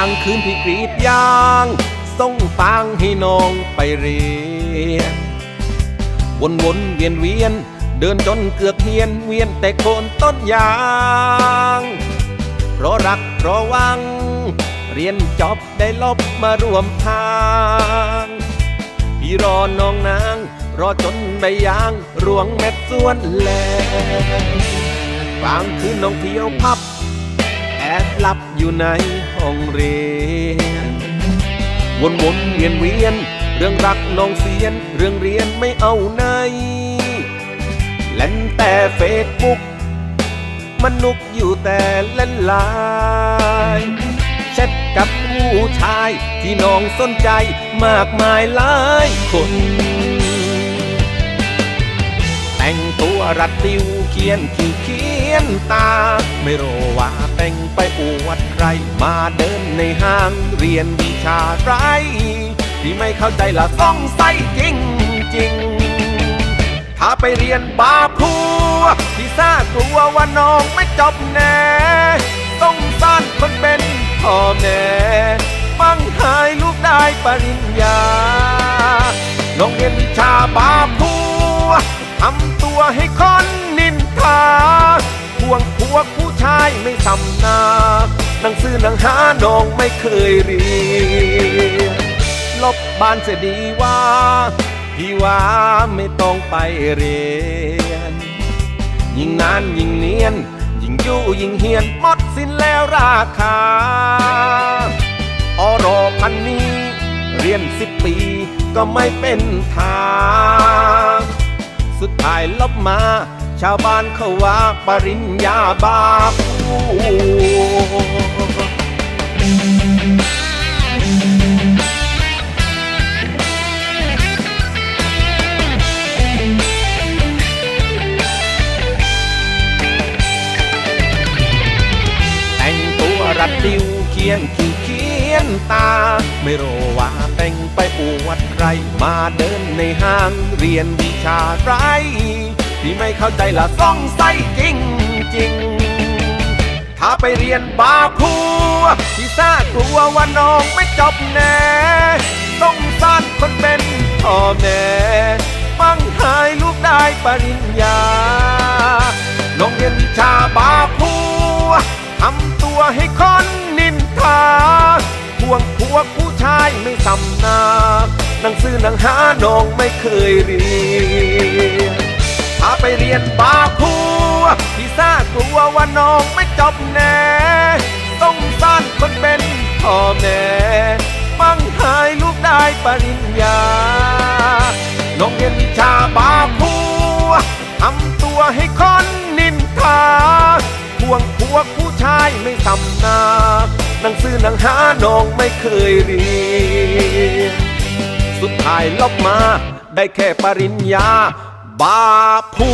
างคืนพี่กรีดยางส่งฟางให้น้องไปเรียน วนวนเวียนเวียน เดินจนเกือกเฮียนเวียนแต่โคนต้นยาง เพราะรักเพราะวัง เรียนจบได้ลบมารวมทาง พี่รอน้องนาง รอจนใบยางรวงเม็ดส่วนแหลกลางคืนน้องเที่ยวพับ อบหลับอยู่ในห้องเรียน วนวนเวียนเวียน เรื่องรักน้องเสียน เรื่องเรียนไม่เอาไหนเล่นแต่เฟซบุ๊กมันุกอยู่แต่เล่นไลน์แชทกับผู้ชายที่น้องสนใจมากมายหลายคน แต่งตัวรัดติวเขียนคิ้วเขียนตา ไม่รู้ว่า แต่งไปอวดใคร มาเดินในห้างเรียนวิชาไร ที่ไม่เข้าใจละต้องใส่จริงจริงถ้าไปเรียนบาพัวที่ซ่ากลัวว่าน้องไม่จบแน่ ต้องสร้างคนเป็นพ่อแม่ฟังหายลูกได้ปริญญาน้องเรียนวิชาบาพัวทำ ชายไม่สำนาหนังสือหนังหาน้องไม่เคยเรียนลบบ้านเสียดีว่าพี่ว่าไม่ต้องไปเรียน ยิ่งนานยิ่งเนียน ยิ่งอยู่ยิ่งเฮียนหมดสิ้นแล้วราคาอรอพันนี้ เรียนสิบปีก็ไม่เป็นทางสุดท้ายลบมา ชาวบ้านเขาว่าปริญญาบาป แต่งตัวรัดติวเขียนคิ้วเขียนตา ไม่รู้ว่าแต่งไปอวดใคร มาเดินในห้างเรียนวิชาไรที่ไม่เข้าใจละต้องใส่จริงจริง ไปเรียนบาพัวที่ซ่ากลัวว่าน้องไม่จบแน่ต้องสร้างคนเป็นพ่อแม่ฟังหายลูกได้ปริญญาน้องเรียนวิชาบาพัวทำตัวให้คนนินทาห่วงพวกผู้ชายไม่สำนาหนังสือหนังหาน้องไม่เคยเรียนพาไปเรียนบาคู พี่ซ่ากลัวว่าน้องไม่จบแน่ต้องสร้างคนเป็นพ่อแม่ฟังหายลูกได้ปริญญาน้องเรียนวิชาบาพัวทำตัวให้คนนินทาห่วงพวกผู้ชายไม่สำนาหนังสือหนังหาน้องไม่เคยเรียนสุดท้ายลบมาได้แค่ปริญญาบาพู